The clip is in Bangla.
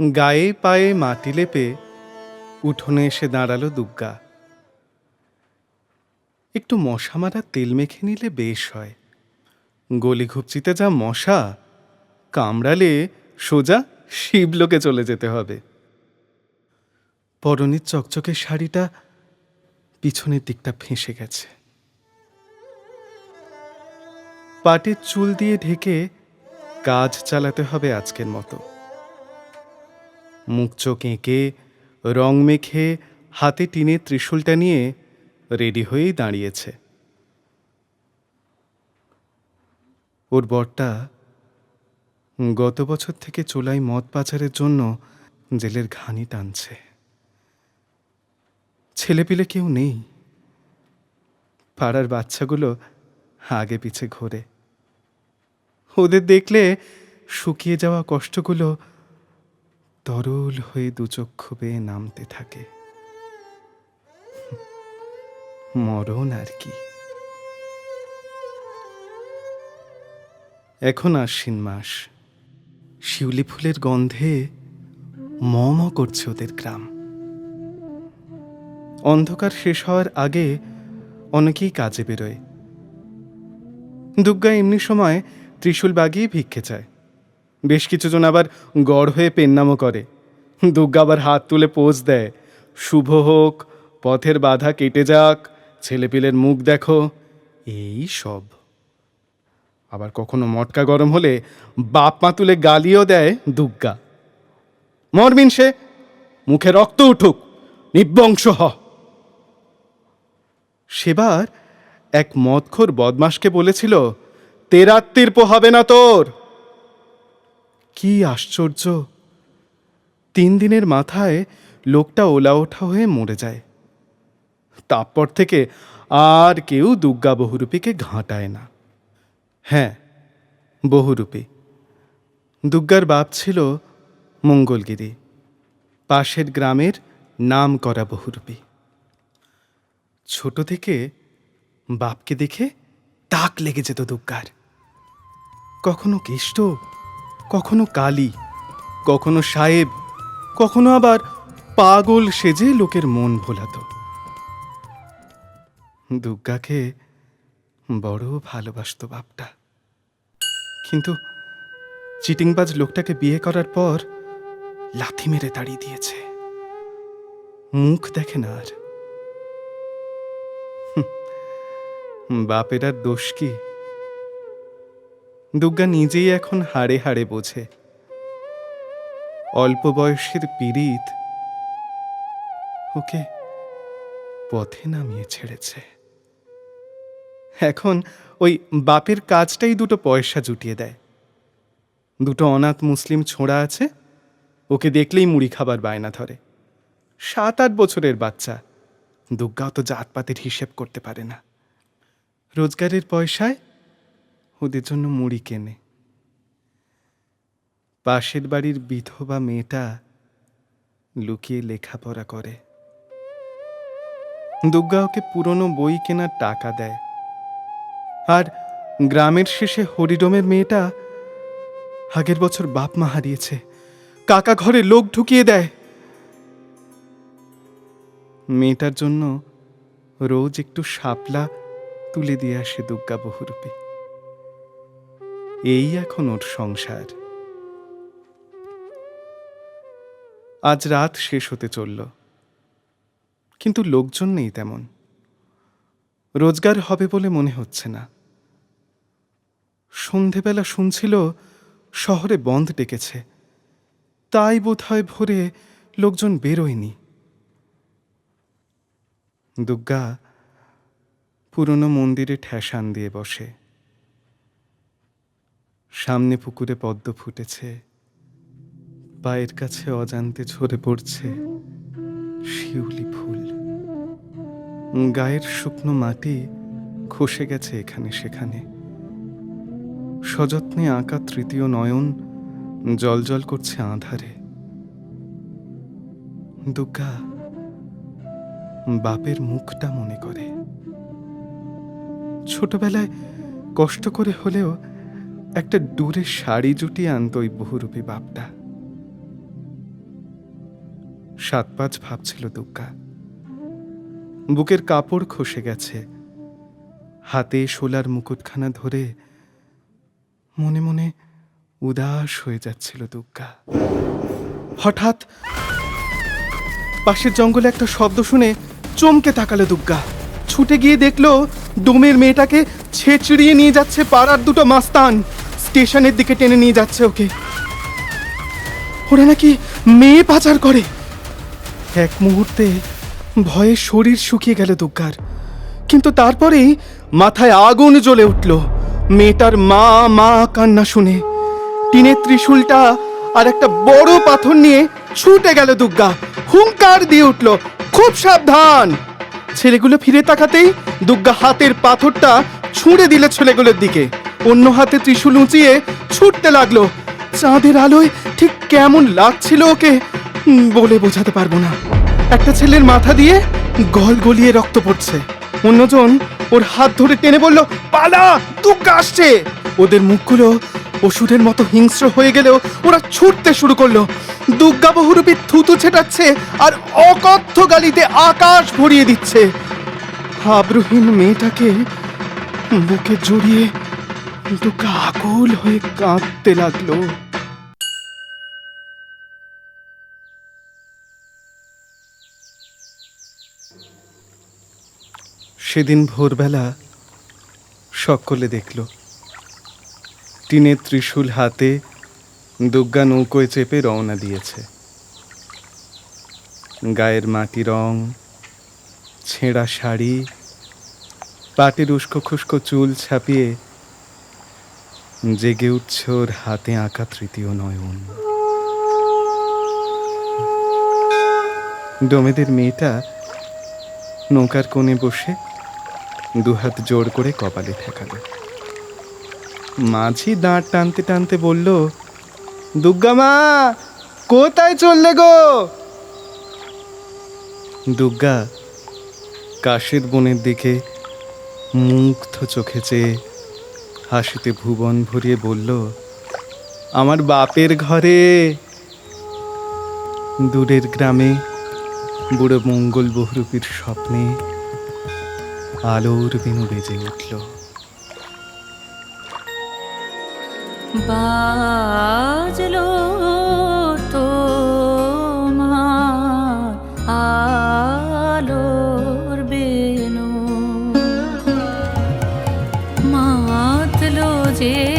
গায়ে পায়ে মাটি লেপে উঠোনে এসে দাঁড়াল দুগ্গা। একটু মশা মারা তেল মেখে নিলে বেশ হয়। গলি ঘুপচিতে যা মশা, কামড়ালে সোজা শিবলোকে চলে যেতে হবে। পরনের চকচকে শাড়িটা পিছনের দিকটা ফেঁসে গেছে। পাটের চুল দিয়ে ঢেকে কাজ চালাতে হবে আজকের মতো। মুখ চোখ এঁকে, রং মেখে, হাতে টিনের ত্রিশূলটা নিয়ে রেডি হয়েই দাঁড়িয়েছে। ওর বরটা গত বছর থেকে চোলাই মদ পাচারের জন্য জেলের ঘানি টানছে। ছেলেপিলে কেউ নেই। পাড়ার বাচ্চাগুলো আগে পিছে ঘোরে। ওদের দেখলে শুকিয়ে যাওয়া কষ্টগুলো তরল হয়ে দুচক্ষু বেয়ে নামতে থাকে। মরণ আর কি। এখন আশ্বিন মাস। শিউলি ফুলের গন্ধে ম করছে ওদের গ্রাম। অন্ধকার শেষ হওয়ার আগে অনেকেই কাজে বেরোয়। দুর্গা এমনি সময় ত্রিশূল বাগিয়ে ভিক্ষে চায়। বেশ কিছুজন আবার গড় হয়ে পেন্নামও করে। দুর্গা আবার হাত তুলে পোজ দেয়। শুভ হোক, পথের বাধা কেটে যাক, ছেলেপিলের মুখ দেখো, এই সব। আবার কখনো মটকা গরম হলে বাপ মা তুলে গালিও দেয় দুর্গা। মরমিন সে, মুখে রক্ত উঠুক নিবংশ হ। সেবার এক মদখোর বদমাসকে বলেছিল, তেরাত্তির পোহাবে না তোর। কি আশ্চর্য। তিন দিনের মাথায় লোকটা ওলা ওঠা হয়ে মরে যায়। তারপর থেকে আর কেউ দুর্গা বহুরূপীকে ঘাঁটায় না। হ্যাঁ বহুরূপী। দুর্গার বাপ ছিল মঙ্গলগিরি। পাশের গ্রামের নাম করা বহুরূপী। ছোট থেকে বাপকে দেখে তাক লেগে যেত দুর্গার কখনো কেষ্ট কখনো কালী কখনো সাহেব কখনো আবার পাগল সেজে লোকের মন ভোলাত। দুর্গাকে বড় ভালোবাসত বাপটা। কিন্তু চিটিংবাজ লোকটাকে বিয়ে করার পর লাথি মেরে তাড়িয়ে দিয়েছে। মুখ দেখে না আর। হুঁ, বাপের আর দোষ কি? দুর্গা নিজেই এখন হাড়ে হাড়ে বোঝে। অল্প বয়সের পীড়িত ওকে পথে নামিয়ে ছেড়েছে। এখন ওই বাপের কাজটাই দুটো পয়সা জুটিয়ে দেয়। দুটো অনাথ মুসলিম ছোঁড়া আছে, ওকে দেখলেই মুড়ি খাবার বায়না ধরে। সাত আট বছরের বাচ্চা দুর্গাও তো জাতপাতের হিসেব করতে পারে না। রোজগারের পয়সায় ওদের জন্য মুড়ি কেনে। পাশের বাড়ির বিধবা মেয়েটা লুকিয়ে লেখাপড়া করে। দুর্গা ওকে পুরনো বই কেনার টাকা দেয়। আর গ্রামের শেষে হরিডমের মেয়েটা আগের বছর বাপ মা হারিয়েছে। কাকা ঘরে লোক ঢুকিয়ে দেয়। মেয়েটার জন্য রোজ একটু শাপলা তুলে দিয়ে আসে দুর্গা বহুরূপী। এই এখন ওর সংসার। আজ রাত শেষ হতে চলল। কিন্তু লোকজন নেই তেমন। রোজগার হবে বলে মনে হচ্ছে না। সন্ধেবেলা শুনছিল, শহরে বন্ধ ডেকেছে। তাই বোধহয় ভোরে লোকজন বেরোয়নি। দুর্গা পুরনো মন্দিরে ঠেসান দিয়ে বসে। সামনে পুকুরে পদ্ম ফুটেছে। পায়ের কাছে অজান্তে ঝরে পড়ছে শিউলি ফুল। গায়ের শুকনো মাটি খসে গেছে এখানে সেখানে। সযত্নে আঁকা তৃতীয় নয়ন জলজল করছে আধারে। দুর্গা বাপের মুখটা মনে করে। ছোটবেলায় কষ্ট করে হলেও একটা দূরে শাড়ি জুটিয়ে আনত ওই বহুরূপী বাপটা। সাত পাঁচ ভাবছিল দুগ্গা। বুকের কাপড় খসে গেছে। হাতে শোলার মুকুটখানা ধরে মনে মনে উদাস হয়ে যাচ্ছিল দুগ্গা। হঠাৎ পাশের জঙ্গলে একটা শব্দ শুনে চমকে তাকালো দুগ্গা। ছুটে গিয়ে দেখল ডোমের মেয়েটাকে ছেঁচড়িয়ে নিয়ে যাচ্ছে পাড়ার দুটো মাস্তান। স্টেশনের দিকে টেনে নিয়ে যাচ্ছে ওকে। ওরা নাকি মেয়ে পাচার করে। এক মুহূর্তে ভয়ে শরীর শুকিয়ে গেল দুগ্গার। কিন্তু তারপরেই মাথায় আগুন জ্বলে উঠল। মেয়েটার মা মা কান্না শুনে। টিনের ত্রিশূলটা আর একটা বড় পাথর নিয়ে ছুটে গেল দুগ্গা। হুঙ্কার দিয়ে উঠল, খুব সাবধান! ছেলেগুলো ফিরে তাকাতেই দুগ্গা হাতের পাথরটা ছুঁড়ে দিল ছেলেগুলোর দিকে। অন্য হাতে ত্রিশূল উঁচিয়ে ছুটতে লাগল। চাঁদের আলোয় ঠিক কেমন লাগছিল ওকে বলে বোঝাতে পারব না। একটা ছেলের মাথা দিয়ে গল গলিয়ে রক্ত পড়ছে। অন্যজন ওর হাত ধরে টেনে বলল, পালা, দুগ্গা আসছে! ওদের মুখগুলো অসুরের মতো হিংস্র হয়ে গেলেও ওরা ছুটতে শুরু করল। দুর্গা বহুরূপী থুতু ছেটাচ্ছে আর অকথ্য গালিতে আকাশ ভরিয়ে দিচ্ছে। হাবরুহীন মেয়েটাকে বুকে জড়িয়ে দুর্গা আকুল হয়ে কাঁদতে লাগল। সেদিন ভোরবেলা সকলে দেখল, টিনের ত্রিশূল হাতে দুর্গা নৌকোয় চেপে রওনা দিয়েছে। গায়ের মাটি রং, ছেঁড়া শাড়ি, পাটের উস্কো খুস্কো চুল ছাপিয়ে জেগে উঠছে ওর হাতে আঁকা তৃতীয় নয়ন। ডোমেদের মেয়েটা নৌকার কোণে বসে দুহাত জোর করে কপালে ঠেকালো। মাঝি দাঁড় টানতে টানতে বলল দুর্গা মা, কোথায় চললে গো? দুর্গা কাশের বনের দিকে মুগ্ধ চোখে চেয়ে হাসিতে ভুবন ভরিয়ে বলল, আমার বাপের ঘরে, দূরের গ্রামে বুড়ো মঙ্গল বহুরূপীর স্বপ্নে আলোর বিনু বেজে উঠল। বাজলো সে